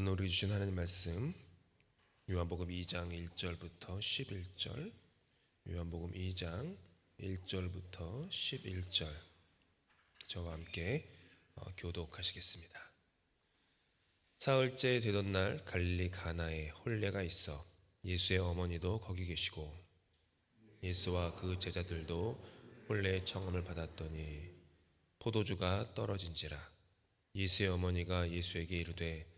오늘 우리 주신 하나님 말씀 요한복음 2장 1절부터 11절 요한복음 2장 1절부터 11절 저와 함께 어, 교독하시겠습니다. 사흘째 되던 날 갈릴리 가나에 혼례가 있어 예수의 어머니도 거기 계시고 예수와 그 제자들도 혼례의 청함을 받았더니 포도주가 떨어진지라 예수의 어머니가 예수에게 이르되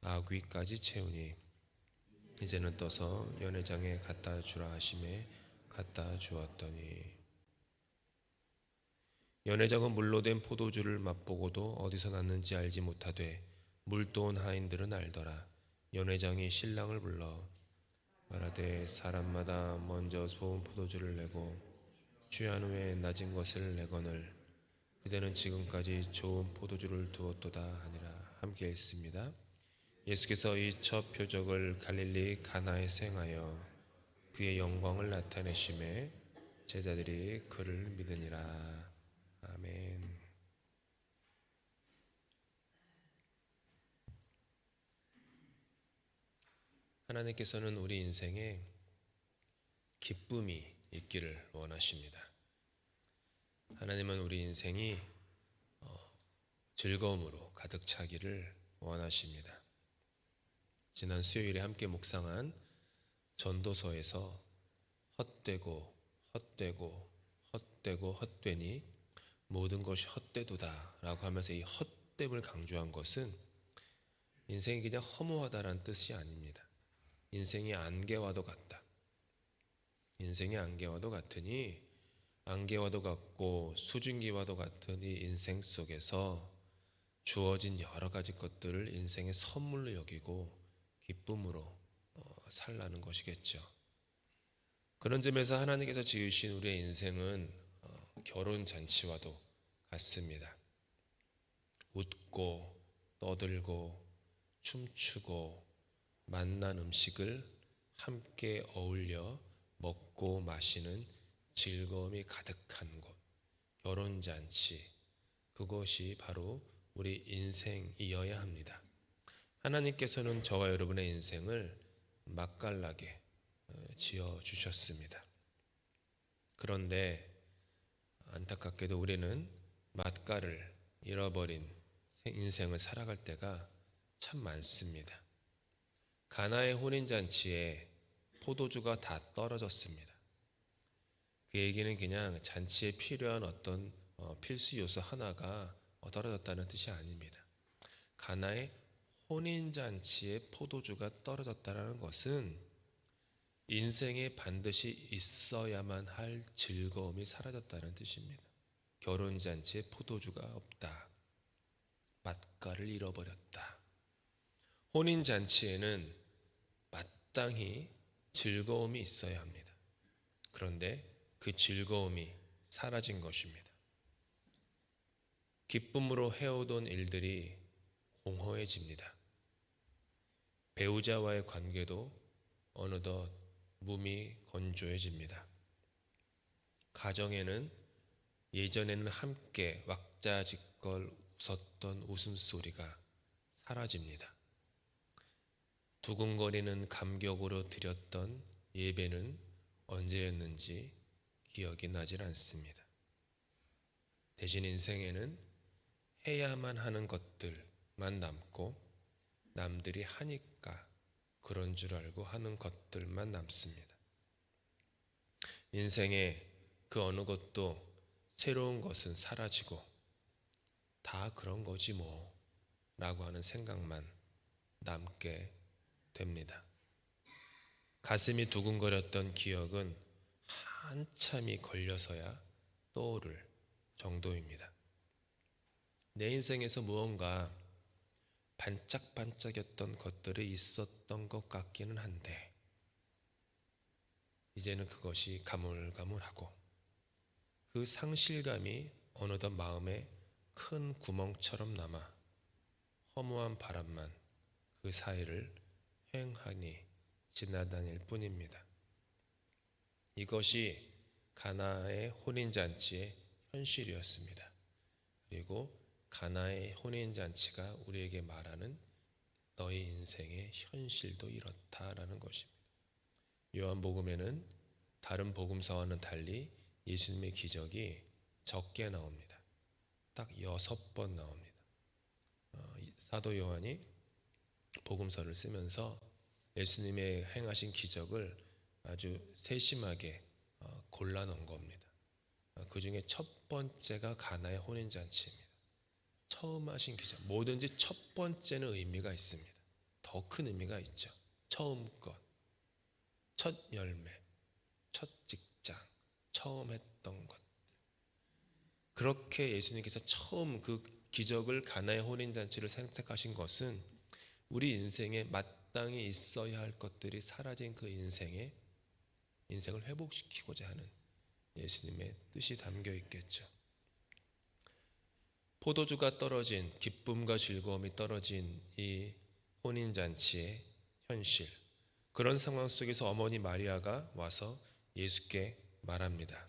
아귀까지 채우니. 이제는 떠서 연회장에 갖다 주라 하심에 갖다 주었더니. 연회장은 물로 된 포도주를 맛보고도 어디서 났는지 알지 못하되 물도온 하인들은 알더라. 연회장이 신랑을 불러 말하되 사람마다 먼저 좋은 포도주를 내고 취한 후에 낮은 것을 내거늘 그대는 지금까지 좋은 포도주를 두었도다 하니라 함께 했습니다. 예수께서 이 첫 표적을 갈릴리 가나에 행하여 그의 영광을 나타내심에 제자들이 그를 믿으니라. 아멘. 하나님께서는 우리 인생에 기쁨이 있기를 원하십니다. 하나님은 우리 인생이 어, 즐거움으로 가득 차기를 원하십니다. 지난 수요일에 함께 묵상한 전도서에서 헛되고 헛되고 헛되고 헛되니 모든 것이 헛되도다라고 하면서 이 헛됨을 강조한 것은 인생이 그냥 허무하다라는 뜻이 아닙니다. 인생이 안개와도 같다. 인생이 안개와도 같으니 안개와도 같고 수증기와도 같은 이 인생 속에서 주어진 여러 가지 것들을 인생의 선물로 여기고 기쁨으로 어, 살라는 것이겠죠. 그런 점에서 하나님께서 지으신 우리의 인생은 어, 결혼 잔치와도 같습니다. 웃고 떠들고 춤추고 만난 음식을 함께 어울려 먹고 마시는 즐거움이 가득한 곳, 결혼 잔치, 그것이 바로 우리 인생이어야 합니다. 하나님께서는 저와 여러분의 인생을 맛깔나게 어, 지어 주셨습니다. 그런데 안타깝게도 우리는 맛깔을 잃어버린 인생을 살아갈 때가 참 많습니다. 가나의 혼인 잔치에 포도주가 다 떨어졌습니다. 그 얘기는 그냥 잔치에 필요한 어떤 어, 필수 요소 하나가 떨어졌다는 뜻이 아닙니다. 가나의 혼인 잔치에 포도주가 떨어졌다는 것은 인생에 반드시 있어야만 할 즐거움이 사라졌다는 뜻입니다. 결혼 잔치에 포도주가 없다. 맛깔을 잃어버렸다. 혼인 잔치에는 마땅히 즐거움이 있어야 합니다. 그런데 그 즐거움이 사라진 것입니다. 기쁨으로 해오던 일들이 공허해집니다. 배우자와의 관계도 어느덧 몸이 건조해집니다. 가정에는 예전에는 함께 왁자지껄 웃었던 웃음소리가 사라집니다. 두근거리는 감격으로 드렸던 예배는 언제였는지 기억이 나질 않습니다. 대신 인생에는 해야만 하는 것들만 남고 남들이 하니까 그런 줄 알고 하는 것들만 남습니다. 인생에 그 어느 것도 새로운 것은 사라지고 다 그런 거지 뭐 라고 하는 생각만 남게 됩니다. 가슴이 두근거렸던 기억은 한참이 걸려서야 떠오를 정도입니다. 내 인생에서 무언가 반짝반짝였던 것들이 있었던 것 같기는 한데 이제는 그것이 가물가물하고 그 상실감이 어느덧 마음에 큰 구멍처럼 남아 허무한 바람만 그 사이를 횡하니 지나다닐 뿐입니다. 이것이 가나의 혼인 잔치의 현실이었습니다. 그리고 가나의 혼인 잔치가 우리에게 말하는 너희 인생의 현실도 이렇다라는 것입니다. 요한복음에는 다른 복음서와는 달리 예수님의 기적이 적게 나옵니다. 딱 여섯 번 나옵니다. 어, 사도 요한이 복음서를 쓰면서 예수님의 행하신 기적을 아주 세심하게 어, 골라 놓은 겁니다. 어, 그 중에 첫 번째가 가나의 혼인 잔치입니다. 처음 하신 기적. 뭐든지 첫 번째는 의미가 있습니다. 더 큰 의미가 있죠. 처음 것, 첫 열매, 첫 직장, 처음 했던 것. 그렇게 예수님께서 처음 그 기적을 가나의 혼인 잔치를 선택하신 것은 우리 인생에 마땅히 있어야 할 것들이 사라진 그 인생에 인생을 회복시키고자 하는 예수님의 뜻이 담겨 있겠죠. 포도주가 떨어진 기쁨과 즐거움이 떨어진 이 혼인 잔치의 현실. 그런 상황 속에서 어머니 마리아가 와서 예수께 말합니다.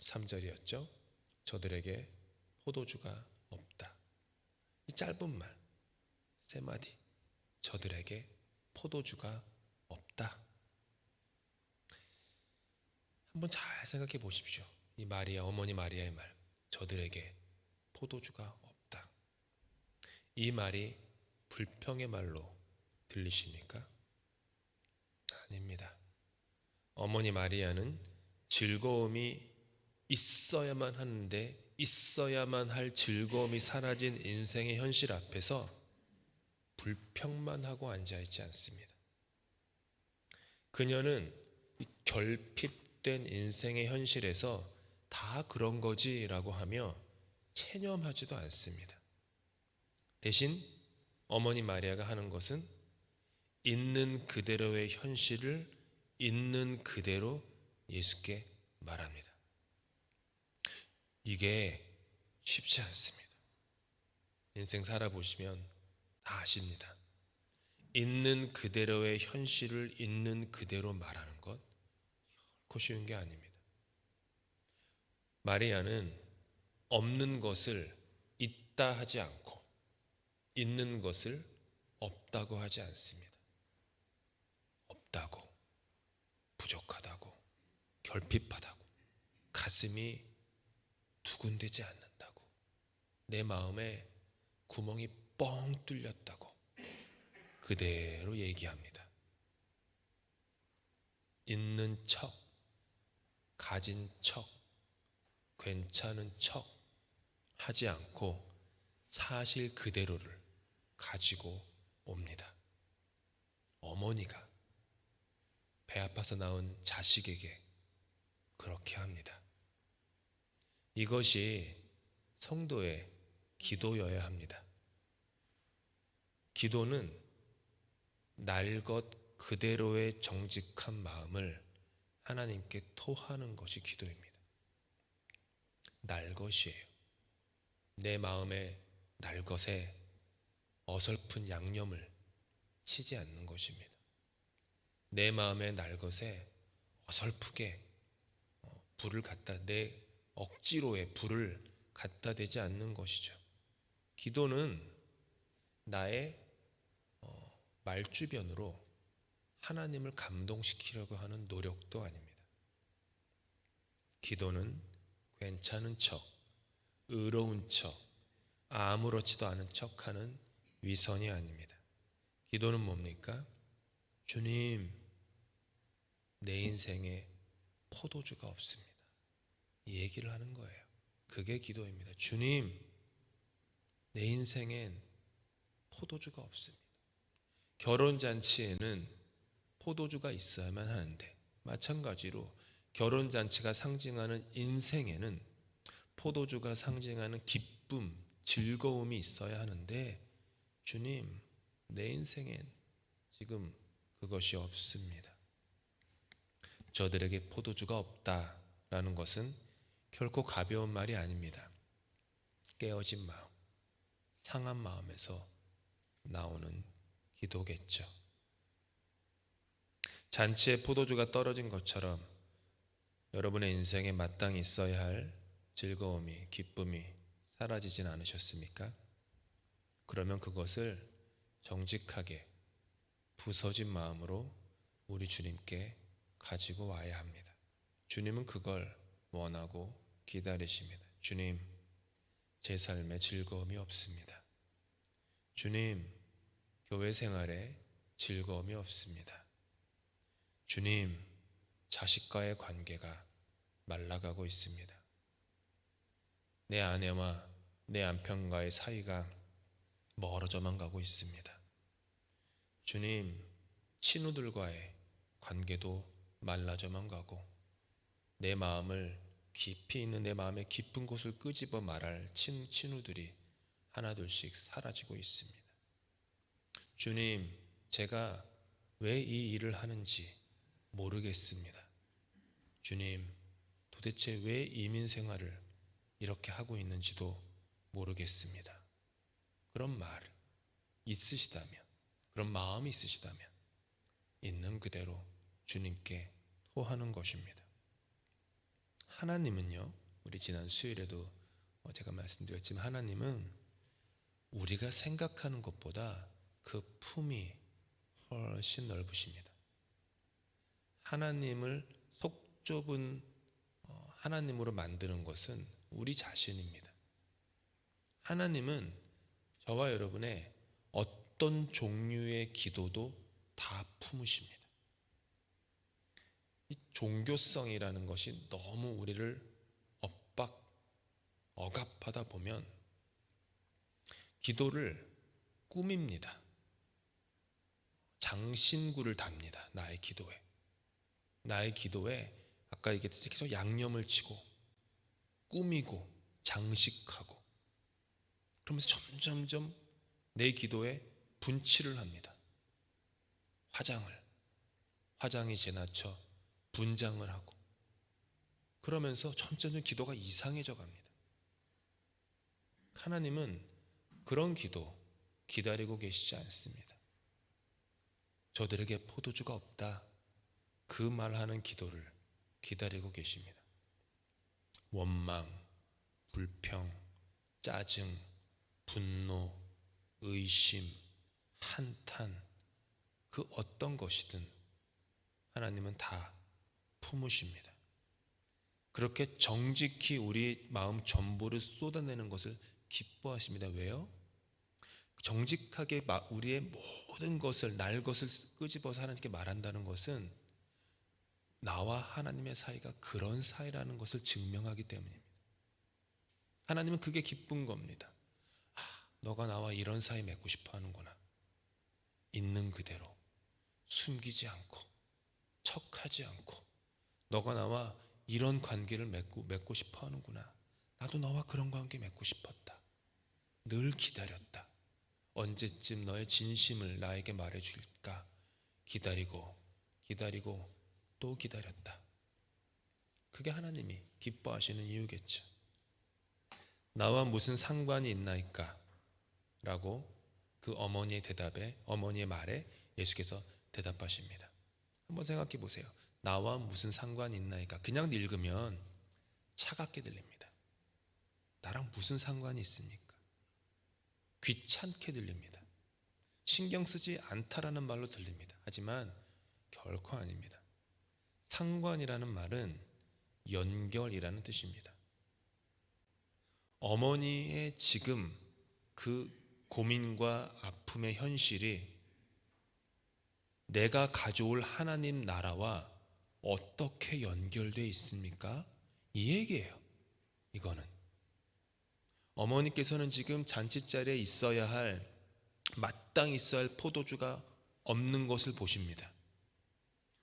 3절이었죠. 저들에게 포도주가 없다. 이 짧은 말, 세 마디. 저들에게 포도주가 없다. 한번 잘 생각해 보십시오. 이 마리아, 어머니 마리아의 말. 저들에게 포도주가 없다. 이 말이 불평의 말로 들리십니까? 아닙니다. 어머니 마리아는 즐거움이 있어야만 하는데 있어야만 할 즐거움이 사라진 인생의 현실 앞에서 불평만 하고 앉아 있지 않습니다. 그녀는 결핍된 인생의 현실에서 다 그런 거지라고 하며 체념하지도 않습니다. 대신 어머니 마리아가 하는 것은 있는 그대로의 현실을 있는 그대로 예수께 말합니다. 이게 쉽지 않습니다. 인생 살아보시면 다 아십니다. 있는 그대로의 현실을 있는 그대로 말하는 것 결코 쉬운 게 아닙니다. 마리아는 없는 것을 있다 하지 않고 있는 것을 없다고 하지 않습니다. 없다고, 부족하다고, 결핍하다고, 가슴이 두근대지 않는다고, 내 마음에 구멍이 뻥 뚫렸다고 그대로 얘기합니다. 있는 척, 가진 척, 괜찮은 척 하지 않고 사실 그대로를 가지고 옵니다. 어머니가 배 아파서 낳은 자식에게 그렇게 합니다. 이것이 성도의 기도여야 합니다. 기도는 날 것 그대로의 정직한 마음을 하나님께 토하는 것이 기도입니다. 날 것이에요. 내 마음에 날 것에 어설픈 양념을 치지 않는 것입니다. 내 마음에 날 것에 어설프게 어, 불을 갖다 내 억지로의 불을 갖다 대지 않는 것이죠. 기도는 나의 어, 말주변으로 하나님을 감동시키려고 하는 노력도 아닙니다. 기도는 괜찮은 척, 의로운 척, 아무렇지도 않은 척 하는 위선이 아닙니다. 기도는 뭡니까? 주님, 내 인생에 포도주가 없습니다. 이 얘기를 하는 거예요. 그게 기도입니다. 주님, 내 인생엔 포도주가 없습니다. 결혼잔치에는 포도주가 있어야만 하는데, 마찬가지로 결혼잔치가 상징하는 인생에는 포도주가 상징하는 기쁨, 즐거움이 있어야 하는데, 주님, 내 인생엔 지금 그것이 없습니다. 저들에게 포도주가 없다라는 것은 결코 가벼운 말이 아닙니다. 깨어진 마음, 상한 마음에서 나오는 기도겠죠. 잔치에 포도주가 떨어진 것처럼 여러분의 인생에 마땅히 있어야 할 즐거움이, 기쁨이 사라지진 않으셨습니까? 그러면 그것을 정직하게 부서진 마음으로 우리 주님께 가지고 와야 합니다. 주님은 그걸 원하고 기다리십니다. 주님, 제 삶에 즐거움이 없습니다. 주님, 교회 생활에 즐거움이 없습니다. 주님, 자식과의 관계가 말라가고 있습니다. 내 아내와 내 남편과의 사이가 멀어져만 가고 있습니다. 주님, 친구들과의 관계도 말라져만 가고 내 마음을 깊이 있는 내 마음의 깊은 곳을 끄집어 말할 친, 친구들이 하나둘씩 사라지고 있습니다. 주님, 제가 왜 이 일을 하는지 모르겠습니다. 주님, 도대체 왜 이민 생활을 이렇게 하고 있는지도 모르겠습니다. 그런 말 있으시다면, 그런 마음이 있으시다면, 있는 그대로 주님께 토하는 것입니다. 하나님은요, 우리 지난 수요일에도 어, 제가 말씀드렸지만, 하나님은 우리가 생각하는 것보다 그 품이 훨씬 넓으십니다. 하나님을 속 좁은 어, 하나님으로 만드는 것은 우리 자신입니다. 하나님은 저와 여러분의 어떤 종류의 기도도 다 품으십니다. 이 종교성이라는 것이 너무 우리를 엇박, 억압하다 보면 기도를 꾸밉니다. 장신구를 답니다. 나의 기도에. 나의 기도에 아까 얘기했듯이 계속 양념을 치고 꾸미고 장식하고 그러면서 점점점 내 기도에 분칠을 합니다. 화장을 화장이 지나쳐 분장을 하고 그러면서 점점점 기도가 이상해져 갑니다. 하나님은 그런 기도 기다리고 계시지 않습니다. 저들에게 포도주가 없다. 그 말하는 기도를 기다리고 계십니다. 원망, 불평, 짜증, 분노, 의심, 한탄, 그 어떤 것이든 하나님은 다 품으십니다. 그렇게 정직히 우리 마음 전부를 쏟아내는 것을 기뻐하십니다. 왜요? 정직하게 우리의 모든 것을 날 것을 끄집어서 하나님께 말한다는 것은 나와 하나님의 사이가 그런 사이라는 것을 증명하기 때문입니다. 하나님은 그게 기쁜 겁니다. 아, 너가 나와 이런 사이 맺고 싶어 하는구나. 있는 그대로 숨기지 않고 척하지 않고 너가 나와 이런 관계를 맺고 맺고 싶어 하는구나. 나도 너와 그런 관계 맺고 싶었다. 늘 기다렸다. 언제쯤 너의 진심을 나에게 말해 줄까? 기다리고 기다리고 또 기다렸다. 그게 하나님이 기뻐하시는 이유겠죠. 나와 무슨 상관이 있나이까? 라고 그 어머니의 대답에, 어머니의 말에 예수께서 대답하십니다. 한번 생각해 보세요. 나와 무슨 상관이 있나이까? 그냥 읽으면 차갑게 들립니다. 나랑 무슨 상관이 있습니까? 귀찮게 들립니다. 신경 쓰지 않다라는 말로 들립니다. 하지만 결코 아닙니다. 상관이라는 말은 연결이라는 뜻입니다. 어머니의 지금 그 고민과 아픔의 현실이 내가 가져올 하나님 나라와 어떻게 연결되어 있습니까? 이 얘기예요. 이거는. 어머니께서는 지금 잔치자리에 있어야 할, 마땅히 있어야 할 포도주가 없는 것을 보십니다.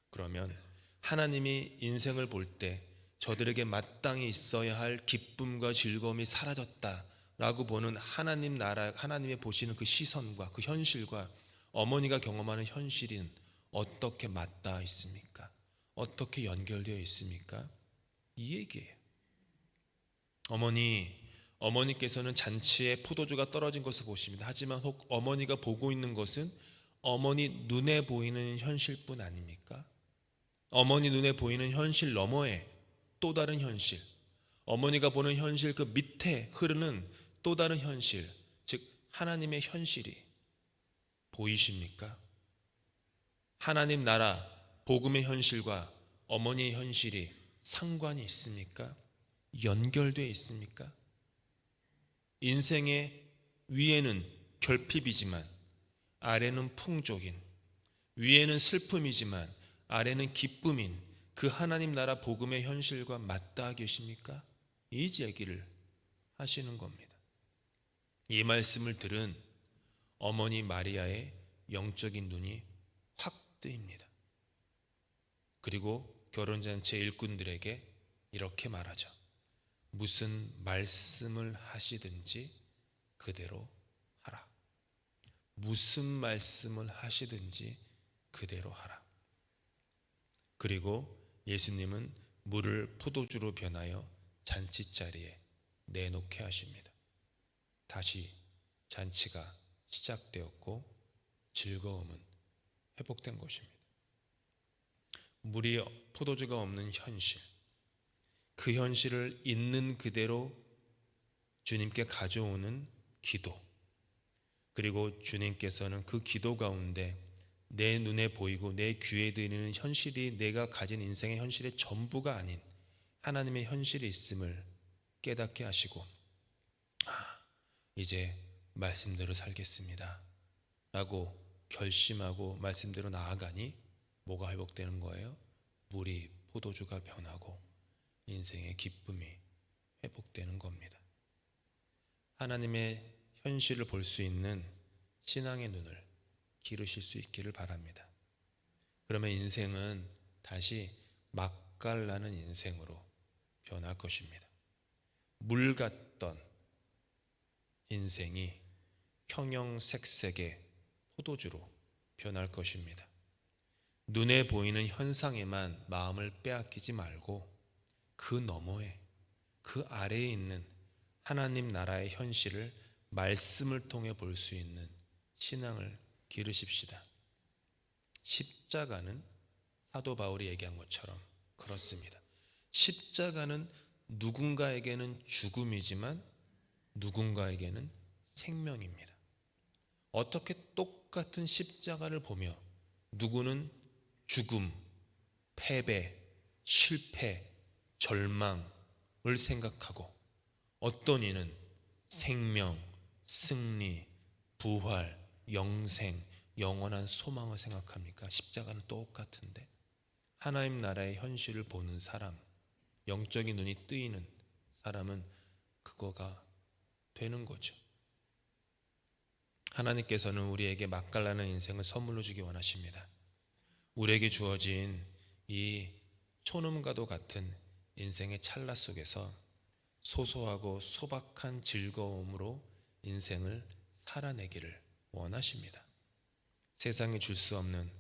그러면 하나님이 인생을 볼 때 저들에게 마땅히 있어야 할 기쁨과 즐거움이 사라졌다. 나라라고 보는 하나님 나라 하나님의 보시는 그 시선과 그 현실과 어머니가 경험하는 현실인 어떻게 맞닿아 있습니까? 어떻게 연결되어 있습니까? 이 얘기예요. 어머니 어머니께서는 잔치에 포도주가 떨어진 것을 보십니다. 하지만 혹 어머니가 보고 있는 것은 어머니 눈에 보이는 현실뿐 아닙니까? 어머니 눈에 보이는 현실 너머에 또 다른 현실, 어머니가 보는 현실 그 밑에 흐르는 또 다른 현실, 즉 하나님의 현실이 보이십니까? 하나님 나라 복음의 현실과 어머니의 현실이 상관이 있습니까? 연결되어 있습니까? 인생의 위에는 결핍이지만 아래는 풍족인 위에는 슬픔이지만 아래는 기쁨인 그 하나님 나라 복음의 현실과 맞닿아 계십니까? 이 얘기를 하시는 겁니다. 이 말씀을 들은 어머니 마리아의 영적인 눈이 확 뜨입니다. 그리고 결혼잔치 일꾼들에게 이렇게 말하죠. 무슨 말씀을 하시든지 그대로 하라. 무슨 말씀을 하시든지 그대로 하라. 그리고 예수님은 물을 포도주로 변하여 잔치 자리에 내놓게 하십니다. 다시 잔치가 시작되었고 즐거움은 회복된 것입니다. 물이 포도주가 없는 현실, 그 현실을 있는 그대로 주님께 가져오는 기도, 그리고 주님께서는 그 기도 가운데 내 눈에 보이고 내 귀에 들리는 현실이 내가 가진 인생의 현실의 전부가 아닌 하나님의 현실이 있음을 깨닫게 하시고 아, 이제 말씀대로 살겠습니다. 라고 결심하고 말씀대로 나아가니 뭐가 회복되는 거예요? 물이 포도주가 변하고 인생의 기쁨이 회복되는 겁니다. 하나님의 현실을 볼 수 있는 신앙의 눈을 기르실 수 있기를 바랍니다. 그러면 인생은 다시 맛깔나는 인생으로 변할 것입니다. 물 같던 인생이 형형색색의 포도주로 변할 것입니다. 눈에 보이는 현상에만 마음을 빼앗기지 말고 그 너머에 그 아래에 있는 하나님 나라의 현실을 말씀을 통해 볼 수 있는 신앙을 기르십시다. 십자가는 사도 바울이 얘기한 것처럼 그렇습니다. 십자가는 누군가에게는 죽음이지만 누군가에게는 생명입니다. 어떻게 똑같은 십자가를 보며 누구는 죽음, 패배, 실패, 절망을 생각하고 어떤 이는 생명, 승리, 부활, 영생, 영원한 소망을 생각합니까? 십자가는 똑같은데 하나님 나라의 현실을 보는 사람, 영적인 눈이 뜨이는 사람은 그거가 되는 거죠. 하나님께서는 우리에게 맛깔나는 인생을 선물로 주기 원하십니다. 우리에게 주어진 이 초놈과도 같은 인생의 찰나 속에서 소소하고 소박한 즐거움으로 인생을 살아내기를 원하십니다. 세상에 줄수 없는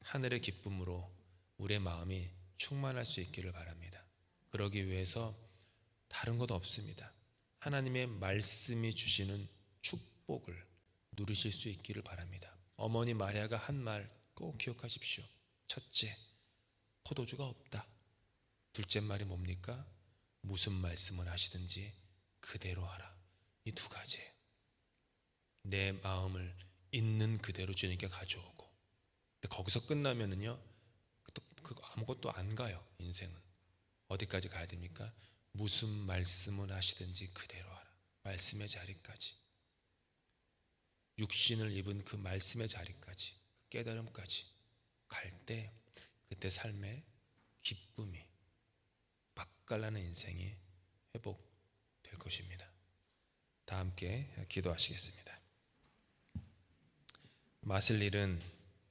하늘의 기쁨으로 우리의 마음이 충만할 수 있기를 바랍니다. 그러기 위해서 다른 것 없습니다. 하나님의 말씀이 주시는 축복을 누리실 수 있기를 바랍니다. 어머니 마리아가 한 말 꼭 기억하십시오. 첫째, 포도주가 없다. 둘째 말이 뭡니까? 무슨 말씀을 하시든지 그대로 하라. 이 두 가지예요. 내 마음을 있는 그대로 주님께 가져오고 근데 거기서 끝나면은요 또그 아무것도 안 가요 인생은 어디까지 가야 됩니까? 무슨 말씀을 하시든지 그대로 하라 말씀의 자리까지 육신을 입은 그 말씀의 자리까지 그 깨달음까지 갈 때 그때 삶의 기쁨이 맛깔나는 인생이 회복될 것입니다. 다 함께 기도하시겠습니다. 마실 일은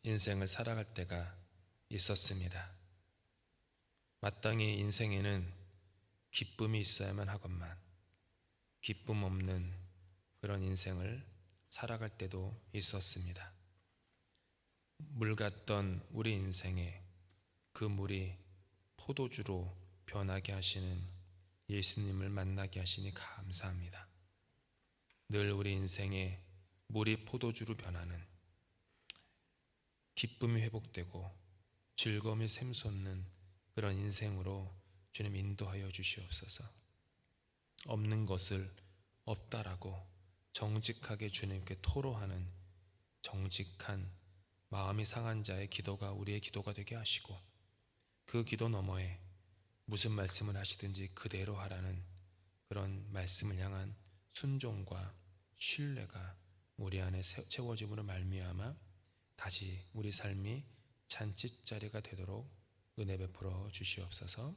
인생을 살아갈 때가 있었습니다. 마땅히 인생에는 기쁨이 있어야만 하건만 기쁨 없는 그런 인생을 살아갈 때도 있었습니다. 물 같던 우리 인생에 그 물이 포도주로 변하게 하시는 예수님을 만나게 하시니 감사합니다. 늘 우리 인생에 물이 포도주로 변하는 기쁨이 회복되고 즐거움이 샘솟는 그런 인생으로 주님 인도하여 주시옵소서. 없는 것을 없다라고 정직하게 주님께 토로하는 정직한 마음이 상한 자의 기도가 우리의 기도가 되게 하시고 그 기도 너머에 무슨 말씀을 하시든지 그대로 하라는 그런 말씀을 향한 순종과 신뢰가 우리 안에 세- 채워짐으로 말미암아 다시 우리 삶이 잔치자리가 되도록 은혜 베풀어 주시옵소서.